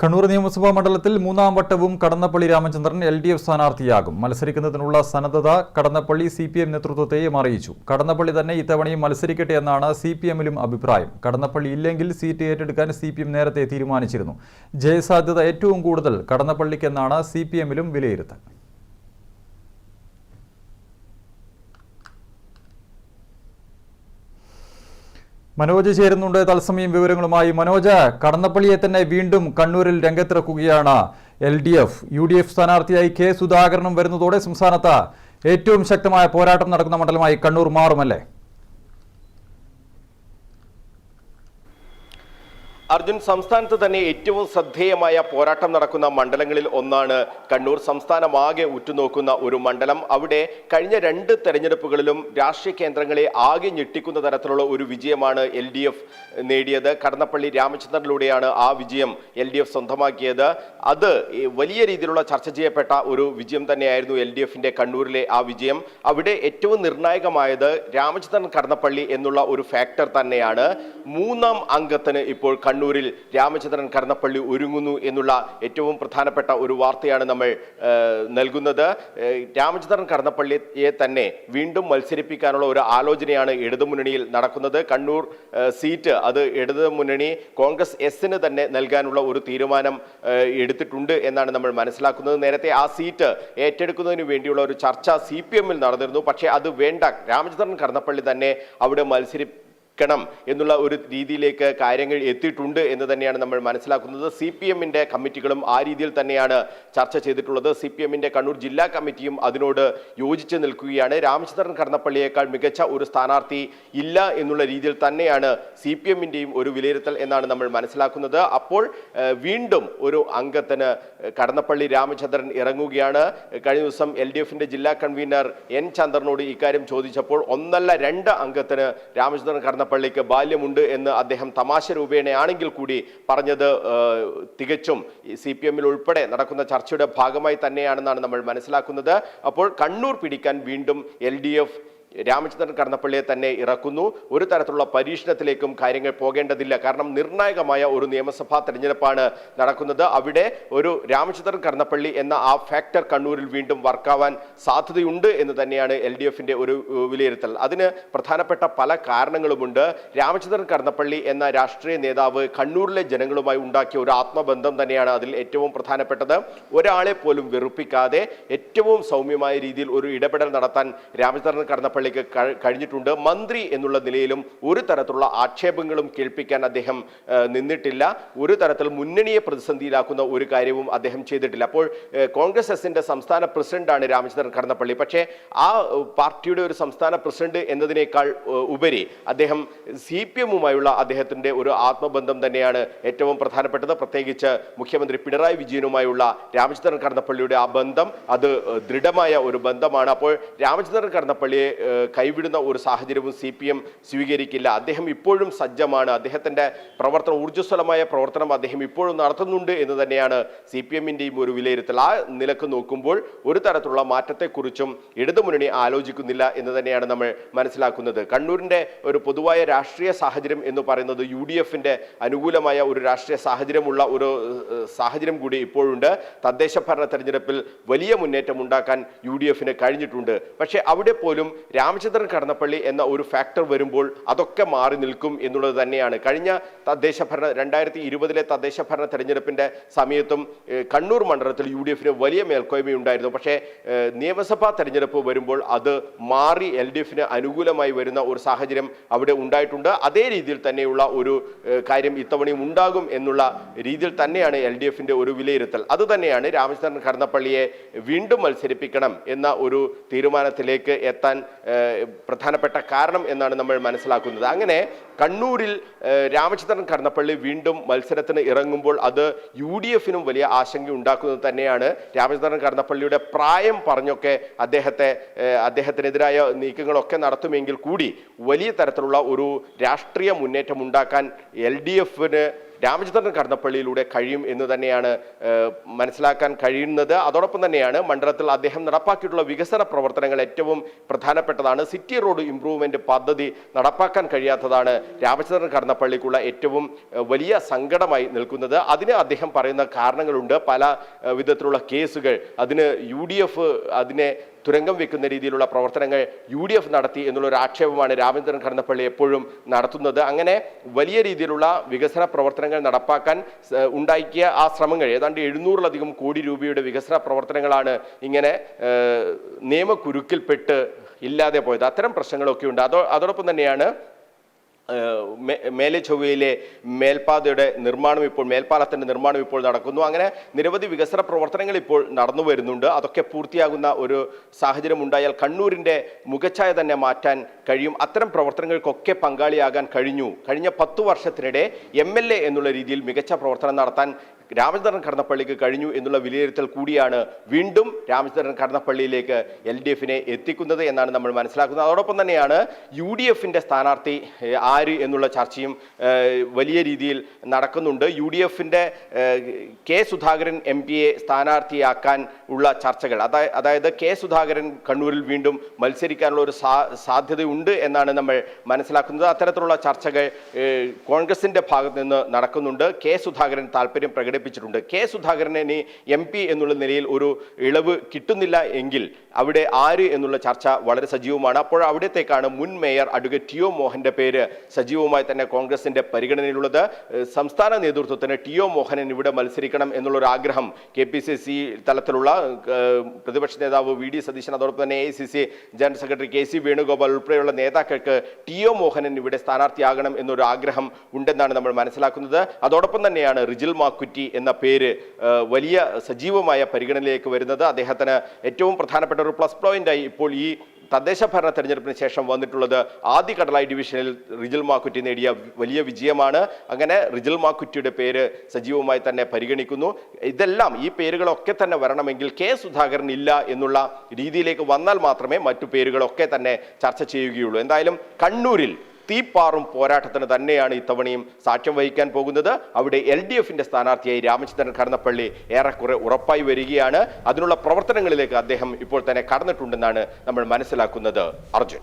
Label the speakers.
Speaker 1: കണ്ണൂർ നിയമസഭാ മണ്ഡലത്തിൽ മൂന്നാം വട്ടവും Kadannappally Ramachandran L D F സ്ഥാനാർത്ഥിയാകും. മത്സരിക്കുന്നതിനുള്ള സന്നദ്ധത കടന്നപ്പള്ളി സി പി എം നേതൃത്വത്തെയും അറിയിച്ചു. കടന്നപ്പള്ളി തന്നെ ഇത്തവണയും മത്സരിക്കട്ടെ എന്നാണ് സി പി എമ്മിലും അഭിപ്രായം. കടന്നപ്പള്ളി ഇല്ലെങ്കിൽ സീറ്റ് ഏറ്റെടുക്കാൻ സി പി എം നേരത്തെ തീരുമാനിച്ചിരുന്നു. ജയസാധ്യത ഏറ്റവും കൂടുതൽ കടന്നപ്പള്ളിക്കെന്നാണ് സി പി എമ്മിലും വിലയിരുത്തൽ. മനോജ് ചേരുന്നുണ്ട്. തത്സമയം വിവരങ്ങളുമായി മനോജ്. കടന്നപ്പള്ളിയെ തന്നെ വീണ്ടും കണ്ണൂരിൽ രംഗത്തിറക്കുകയാണ് L D F U D F സ്ഥാനാർത്ഥിയായി കെ സുധാകരനും വരുന്നതോടെ സംസ്ഥാനത്ത് ഏറ്റവും ശക്തമായ പോരാട്ടം നടക്കുന്ന മണ്ഡലമായി കണ്ണൂർ മാറുമല്ലേ?
Speaker 2: അർജുൻ സംസ്ഥാനത്ത് തന്നെ ഏറ്റവും ശ്രദ്ധേയമായ പോരാട്ടം നടക്കുന്ന മണ്ഡലങ്ങളിൽ ഒന്നാണ് കണ്ണൂർ. സംസ്ഥാനമാകെ ഉറ്റുനോക്കുന്ന ഒരു മണ്ഡലം. അവിടെ കഴിഞ്ഞ രണ്ട് തെരഞ്ഞെടുപ്പുകളിലും രാഷ്ട്രീയ കേന്ദ്രങ്ങളെ ആകെ ഞെട്ടിക്കുന്ന തരത്തിലുള്ള ഒരു വിജയമാണ് എൽ ഡി എഫ് നേടിയത്. കടന്നപ്പള്ളി രാമചന്ദ്രനിലൂടെയാണ് ആ വിജയം എൽ ഡി എഫ് സ്വന്തമാക്കിയത്. അത് വലിയ രീതിയിലുള്ള ചർച്ച ചെയ്യപ്പെട്ട ഒരു വിജയം തന്നെയായിരുന്നു എൽ ഡി എഫിന്റെ കണ്ണൂരിലെ ആ വിജയം. അവിടെ ഏറ്റവും നിർണായകമായത് രാമചന്ദ്രൻ കടന്നപ്പള്ളി എന്നുള്ള ഒരു ഫാക്ടർ തന്നെയാണ്. മൂന്നാം അംഗത്തിന് ഇപ്പോൾ കണ്ണൂരിൽ രാമചന്ദ്രൻ കടന്നപ്പള്ളി ഒരുങ്ങുന്നു എന്നുള്ള ഏറ്റവും പ്രധാനപ്പെട്ട ഒരു വാർത്തയാണ് നമ്മൾ നൽകുന്നത്. രാമചന്ദ്രൻ കടന്നപ്പള്ളിയെ തന്നെ വീണ്ടും മത്സരിപ്പിക്കാനുള്ള ഒരു ആലോചനയാണ് ഇടതുമുന്നണിയിൽ നടക്കുന്നത്. കണ്ണൂർ സീറ്റ് അത് ഇടതുമുന്നണി കോൺഗ്രസ് എസിന് തന്നെ നൽകാനുള്ള ഒരു തീരുമാനം എടുത്തിട്ടുണ്ട് എന്നാണ് നമ്മൾ മനസ്സിലാക്കുന്നത്. നേരത്തെ ആ സീറ്റ് ഏറ്റെടുക്കുന്നതിന് വേണ്ടിയുള്ള ഒരു ചർച്ച സി പി എമ്മിൽ നടന്നിരുന്നു. പക്ഷേ അത് വേണ്ട. രാമചന്ദ്രൻ കടന്നപ്പള്ളി തന്നെ അവിടെ മത്സരി ക്കണം എന്നുള്ള ഒരു രീതിയിലേക്ക് കാര്യങ്ങൾ എത്തിയിട്ടുണ്ട് എന്ന് തന്നെയാണ് നമ്മൾ മനസ്സിലാക്കുന്നത്. സി പി എമ്മിന്റെ കമ്മിറ്റികളും ആ രീതിയിൽ തന്നെയാണ് ചർച്ച ചെയ്തിട്ടുള്ളത്. സി പി എമ്മിന്റെ കണ്ണൂർ ജില്ലാ കമ്മിറ്റിയും അതിനോട് യോജിച്ച് നിൽക്കുകയാണ്. രാമചന്ദ്രൻ കടന്നപ്പള്ളിയേക്കാൾ മികച്ച ഒരു സ്ഥാനാർത്ഥി ഇല്ല എന്നുള്ള രീതിയിൽ തന്നെയാണ് സി പി എമ്മിന്റെയും ഒരു വിലയിരുത്തൽ എന്നാണ് നമ്മൾ മനസ്സിലാക്കുന്നത്. അപ്പോൾ വീണ്ടും ഒരു അംഗത്തിന് കടന്നപ്പള്ളി രാമചന്ദ്രൻ ഇറങ്ങുകയാണ്. കഴിഞ്ഞ ദിവസം എൽ ഡി എഫിന്റെ ജില്ലാ കൺവീനർ എൻ ചന്ദ്രനോട് ഇക്കാര്യം ചോദിച്ചപ്പോൾ ഒന്നല്ല രണ്ട് അംഗത്തിന് രാമചന്ദ്രൻ കടന്നപ്പള്ളിക്ക് ബാല്യമുണ്ട് എന്ന് അദ്ദേഹം തമാശ രൂപേണയാണെങ്കിൽ കൂടി പറഞ്ഞത് തികച്ചും സി പി എമ്മിൽ ഉൾപ്പെടെ നടക്കുന്ന ചർച്ചയുടെ ഭാഗമായി തന്നെയാണെന്നാണ് നമ്മൾ മനസ്സിലാക്കുന്നത്. അപ്പോൾ കണ്ണൂർ പിടിക്കാൻ വീണ്ടും എൽ ഡി എഫ് രാമചന്ദ്രൻ കടന്നപ്പള്ളിയെ തന്നെ ഇറക്കുന്നു. ഒരു തരത്തിലുള്ള പരീക്ഷണത്തിലേക്കും കാര്യങ്ങൾ പോകേണ്ടതില്ല. കാരണം നിർണായകമായ ഒരു നിയമസഭാ തെരഞ്ഞെടുപ്പാണ് നടക്കുന്നത്. അവിടെ ഒരു രാമചന്ദ്രൻ കടന്നപ്പള്ളി എന്ന ആ ഫാക്ടർ കണ്ണൂരിൽ വീണ്ടും വർക്കാവാൻ സാധ്യതയുണ്ട് എന്ന് തന്നെയാണ് എൽ ഡി എഫിന്റെ ഒരു വിലയിരുത്തൽ. അതിന് പ്രധാനപ്പെട്ട പല കാരണങ്ങളുമുണ്ട്. രാമചന്ദ്രൻ കടന്നപ്പള്ളി എന്ന രാഷ്ട്രീയ നേതാവ് കണ്ണൂരിലെ ജനങ്ങളുമായി ഉണ്ടാക്കിയ ഒരു ആത്മബന്ധം തന്നെയാണ് അതിൽ ഏറ്റവും പ്രധാനപ്പെട്ടത്. ഒരാളെ പോലും വെറുപ്പിക്കാതെ ഏറ്റവും സൗമ്യമായ രീതിയിൽ ഒരു ഇടപെടൽ നടത്താൻ രാമചന്ദ്രൻ കടന്നപ്പള്ളിക്ക് കഴി- കഴിഞ്ഞിട്ടുണ്ട്. മന്ത്രി എന്നുള്ള നിലയിലും ഒരു തരത്തിലുള്ള ആക്ഷേപങ്ങളും കേൾപ്പിക്കാൻ അദ്ദേഹം നിന്നിട്ടില്ല. ഒരു തരത്തിൽ മുന്നണിയെ പ്രതിസന്ധിയിലാക്കുന്ന ഒരു കാര്യവും അദ്ദേഹം ചെയ്തിട്ടില്ല. അപ്പോൾ കോൺഗ്രസ് എസിന്റെ സംസ്ഥാന പ്രസിഡന്റാണ് രാമചന്ദ്രൻ കടന്നപ്പള്ളി. പക്ഷേ ആ പാർട്ടിയുടെ ഒരു സംസ്ഥാന പ്രസിഡന്റ് എന്നതിനേക്കാൾ ഉപരി അദ്ദേഹം സി പി എമ്മുമായുള്ള അദ്ദേഹത്തിന്റെ ഒരു ആത്മബന്ധം തന്നെയാണ് ഏറ്റവും പ്രധാനപ്പെട്ടത്. പ്രത്യേകിച്ച് മുഖ്യമന്ത്രി പിണറായി വിജയനുമായുള്ള രാമചന്ദ്രൻ കടന്നപ്പള്ളിയുടെ ആ ബന്ധം അത് ദൃഢമായ ഒരു ബന്ധമാണ്. അപ്പോൾ രാമചന്ദ്രൻ കടന്നപ്പള്ളിയെ കൈവിടുന്ന ഒരു സാഹചര്യവും സി പി എം സ്വീകരിക്കില്ല. അദ്ദേഹം ഇപ്പോഴും സജ്ജമാണ്. അദ്ദേഹത്തിന്റെ പ്രവർത്തനം ഊർജസ്വലമായ പ്രവർത്തനം അദ്ദേഹം ഇപ്പോഴും നടത്തുന്നുണ്ട് എന്ന് തന്നെയാണ് സി പി എമ്മിന്റെയും ഒരു വിലയിരുത്തൽ. ആ നിലയ്ക്ക് നോക്കുമ്പോൾ ഒരു തരത്തിലുള്ള മാറ്റത്തെക്കുറിച്ചും ഇടതുമുന്നണി ആലോചിക്കുന്നില്ല എന്ന് തന്നെയാണ് നമ്മൾ മനസ്സിലാക്കുന്നത്. കണ്ണൂരിന്റെ ഒരു പൊതുവായ രാഷ്ട്രീയ സാഹചര്യം എന്ന് പറയുന്നത് യു ഡി എഫിന്റെ അനുകൂലമായ ഒരു രാഷ്ട്രീയ സാഹചര്യമുള്ള ഒരു സാഹചര്യം കൂടി ഇപ്പോഴുണ്ട്. തദ്ദേശ ഭരണ തെരഞ്ഞെടുപ്പിൽ വലിയ മുന്നേറ്റം ഉണ്ടാക്കാൻ യു ഡി എഫിന് കഴിഞ്ഞിട്ടുണ്ട്. പക്ഷേ അവിടെ പോലും രാമചന്ദ്രൻ കടന്നപ്പള്ളി എന്ന ഒരു ഫാക്ടർ വരുമ്പോൾ അതൊക്കെ മാറി നിൽക്കും എന്നുള്ളത് തന്നെയാണ്. കഴിഞ്ഞ തദ്ദേശ ഭരണ രണ്ടായിരത്തി ഇരുപതിലെ തദ്ദേശ ഭരണ തെരഞ്ഞെടുപ്പിന്റെ സമയത്തും കണ്ണൂർ മണ്ഡലത്തിൽ യു ഡി എഫിന് വലിയ മേൽക്കോയ്മയുണ്ടായിരുന്നു. പക്ഷേ നിയമസഭാ തെരഞ്ഞെടുപ്പ് വരുമ്പോൾ അത് മാറി എൽ ഡി എഫിന് അനുകൂലമായി വരുന്ന ഒരു സാഹചര്യം അവിടെ ഉണ്ടായിട്ടുണ്ട്. അതേ രീതിയിൽ തന്നെയുള്ള ഒരു കാര്യം ഇത്തവണയും ഉണ്ടാകും എന്നുള്ള രീതിയിൽ തന്നെയാണ് എൽ ഡി എഫിന്റെ ഒരു വിലയിരുത്തൽ. അത് തന്നെയാണ് രാമചന്ദ്രൻ കടന്നപ്പള്ളിയെ വീണ്ടും മത്സരിപ്പിക്കണം എന്ന ഒരു തീരുമാനത്തിലേക്ക് എത്താൻ പ്രധാനപ്പെട്ട കാരണം എന്നാണ് നമ്മൾ മനസ്സിലാക്കുന്നത്. അങ്ങനെ കണ്ണൂരിൽ രാമചന്ദ്രൻ കടന്നപ്പള്ളി വീണ്ടും മത്സരത്തിന് ഇറങ്ങുമ്പോൾ അത് യു ഡി എഫിനും വലിയ ആശങ്ക ഉണ്ടാക്കുന്നത് തന്നെയാണ്. രാമചന്ദ്രൻ കടന്നപ്പള്ളിയുടെ പ്രായം പറഞ്ഞൊക്കെ അദ്ദേഹത്തെ അദ്ദേഹത്തിനെതിരായ നീക്കങ്ങളൊക്കെ നടത്തുമെങ്കിൽ കൂടി വലിയ തരത്തിലുള്ള ഒരു രാഷ്ട്രീയ മുന്നേറ്റം ഉണ്ടാക്കാൻ എൽ ഡി എഫിന് രാമചന്ദ്രൻ കടന്നപ്പള്ളിയിലൂടെ കഴിയും എന്ന് തന്നെയാണ് മനസ്സിലാക്കാൻ കഴിയുന്നത്. അതോടൊപ്പം തന്നെയാണ് മണ്ഡലത്തിൽ അദ്ദേഹം നടപ്പാക്കിയിട്ടുള്ള വികസന പ്രവർത്തനങ്ങൾ ഏറ്റവും പ്രധാനപ്പെട്ടതാണ്. സിറ്റി റോഡ് ഇംപ്രൂവ്മെന്റ് പദ്ധതി നടപ്പാക്കാൻ കഴിയാത്തതാണ് രാമചന്ദ്രൻ കടന്നപ്പള്ളിക്കുള്ള ഏറ്റവും വലിയ സങ്കടമായി നിൽക്കുന്നത്. അതിന് അദ്ദേഹം പറയുന്ന കാരണങ്ങളുണ്ട്. പല വിധത്തിലുള്ള കേസുകൾ. അതിന് യു അതിനെ തുരങ്കം വെക്കുന്ന രീതിയിലുള്ള പ്രവർത്തനങ്ങൾ യു ഡി എഫ് നടത്തി എന്നുള്ള ഒരു ആക്ഷേപമാണ് രാമചന്ദ്രൻ കടന്നപ്പള്ളി എപ്പോഴും നടത്തുന്നത്. അങ്ങനെ വലിയ രീതിയിലുള്ള വികസന പ്രവർത്തനങ്ങൾ നടപ്പാക്കാൻ ഉണ്ടാക്കിയ ആ ശ്രമങ്ങൾ ഏതാണ്ട് എഴുന്നൂറിലധികം കോടി രൂപയുടെ വികസന പ്രവർത്തനങ്ങളാണ് ഇങ്ങനെ നിയമക്കുരുക്കിൽപ്പെട്ട് ഇല്ലാതെ പോയത്. അത്തരം പ്രശ്നങ്ങളൊക്കെ ഉണ്ട്. അതോ അതോടൊപ്പം തന്നെയാണ് മേലെ ചൊവ്വയിലെ മേൽപ്പാതയുടെ നിർമ്മാണം ഇപ്പോൾ മേൽപ്പാലത്തിന്റെ നിർമ്മാണം ഇപ്പോൾ നടക്കുന്നു. അങ്ങനെ നിരവധി വികസന പ്രവർത്തനങ്ങൾ ഇപ്പോൾ നടന്നു വരുന്നുണ്ട്. അതൊക്കെ പൂർത്തിയാകുന്ന ഒരു സാഹചര്യം ഉണ്ടായാൽ കണ്ണൂരിന്റെ മുഖച്ഛായ തന്നെ മാറ്റാൻ കഴിയും. അത്തരം പ്രവർത്തനങ്ങൾക്കൊക്കെ പങ്കാളിയാകാൻ കഴിഞ്ഞു. കഴിഞ്ഞ പത്തു വർഷത്തിനിടെ എം എന്നുള്ള രീതിയിൽ മികച്ച പ്രവർത്തനം നടത്താൻ രാമചന്ദ്രൻ കടന്നപ്പള്ളിക്ക് കഴിഞ്ഞു എന്നുള്ള വിലയിരുത്തൽ കൂടിയാണ് വീണ്ടും രാമചന്ദ്രൻ കടന്നപ്പള്ളിയിലേക്ക് എൽ ഡി എഫിനെ എത്തിക്കുന്നത് എന്നാണ് നമ്മൾ മനസ്സിലാക്കുന്നത്. അതോടൊപ്പം തന്നെയാണ് യു ഡി എഫിന്റെ സ്ഥാനാർത്ഥി ആര് എന്നുള്ള ചർച്ചയും വലിയ രീതിയിൽ നടക്കുന്നുണ്ട്. യു ഡി എഫിന്റെ കെ സുധാകരൻ എം പിയെ സ്ഥാനാർത്ഥിയാക്കാൻ ഉള്ള ചർച്ചകൾ അതായത് കെ സുധാകരൻ കണ്ണൂരിൽ വീണ്ടും മത്സരിക്കാനുള്ള ഒരു സാധ്യതയുണ്ട് എന്നാണ് നമ്മൾ മനസ്സിലാക്കുന്നത്. അത്തരത്തിലുള്ള ചർച്ചകൾ കോൺഗ്രസിന്റെ ഭാഗത്ത് നിന്ന് നടക്കുന്നുണ്ട്. കെ സുധാകരൻ താല്പര്യം പ്രകടിപ്പിച്ചിട്ടുണ്ട് കെ സുധാകരനെ ഇനി എം പി എന്നുള്ള നിലയിൽ ഒരു ഇളവ് കിട്ടുന്നില്ല എങ്കിൽ അവിടെ ആര് എന്നുള്ള ചർച്ച വളരെ സജീവമാണ്. അപ്പോൾ അവിടത്തേക്കാണ് മുൻ മേയർ അഡ്വക്കേറ്റ് ടി ഒ മോഹന്റെ പേര് സജീവമായി തന്നെ കോൺഗ്രസിന്റെ പരിഗണനയിലുള്ളത്. സംസ്ഥാന നേതൃത്വത്തിന് ടി ഒ മോഹനൻ ഇവിടെ മത്സരിക്കണം എന്നുള്ള ഒരു ആഗ്രഹം കെ പി സി സി തലത്തിലുള്ള പ്രതിപക്ഷ നേതാവ് വി ഡി സതീശൻ അതോടൊപ്പം തന്നെ A C C general secretary K C Venugopal ഉൾപ്പെടെയുള്ള നേതാക്കൾക്ക് ടി ഒ മോഹനൻ ഇവിടെ സ്ഥാനാർത്ഥിയാകണം എന്നൊരു ആഗ്രഹം ഉണ്ടെന്നാണ് നമ്മൾ മനസ്സിലാക്കുന്നത്. അതോടൊപ്പം തന്നെയാണ് റിജിൽ മാക്കുറ്റി എന്ന പേര് വലിയ സജീവമായ പരിഗണനയിലേക്ക് വരുന്നത് അദ്ദേഹത്തിന് ഏറ്റവും പ്രധാനപ്പെട്ട ഒരു പ്ലസ് പോയിന്റായി ഇപ്പോൾ ഈ തദ്ദേശ ഭരണ തെരഞ്ഞെടുപ്പിന് ശേഷം വന്നിട്ടുള്ളത് ആദ്യ കടലായി ഡിവിഷനിൽ റിജിൽ മാക്കുറ്റി നേടിയ വലിയ വിജയമാണ്. അങ്ങനെ റിജിൽ മാക്കുറ്റിയുടെ പേര് സജീവമായി തന്നെ പരിഗണിക്കുന്നു. ഇതെല്ലാം ഈ പേരുകളൊക്കെ തന്നെ വരണമെങ്കിൽ കെ സുധാകരൻ ഇല്ല എന്നുള്ള രീതിയിലേക്ക് വന്നാൽ മാത്രമേ മറ്റു പേരുകളൊക്കെ തന്നെ ചർച്ച ചെയ്യുകയുള്ളൂ. എന്തായാലും കണ്ണൂരിൽ തീപ്പാറും പോരാട്ടത്തിന് തന്നെയാണ് ഇത്തവണയും സാക്ഷ്യം വഹിക്കാൻ പോകുന്നത്. അവിടെ എൽ ഡി എഫിന്റെ സ്ഥാനാർത്ഥിയായി രാമചന്ദ്രൻ കടന്നപ്പള്ളി ഏറെക്കുറെ ഉറപ്പായി വരികയാണ്. അതിനുള്ള പ്രവർത്തനങ്ങളിലേക്ക് അദ്ദേഹം ഇപ്പോൾ തന്നെ കടന്നിട്ടുണ്ടെന്നാണ് നമ്മൾ മനസ്സിലാക്കുന്നത്. അർജുൻ.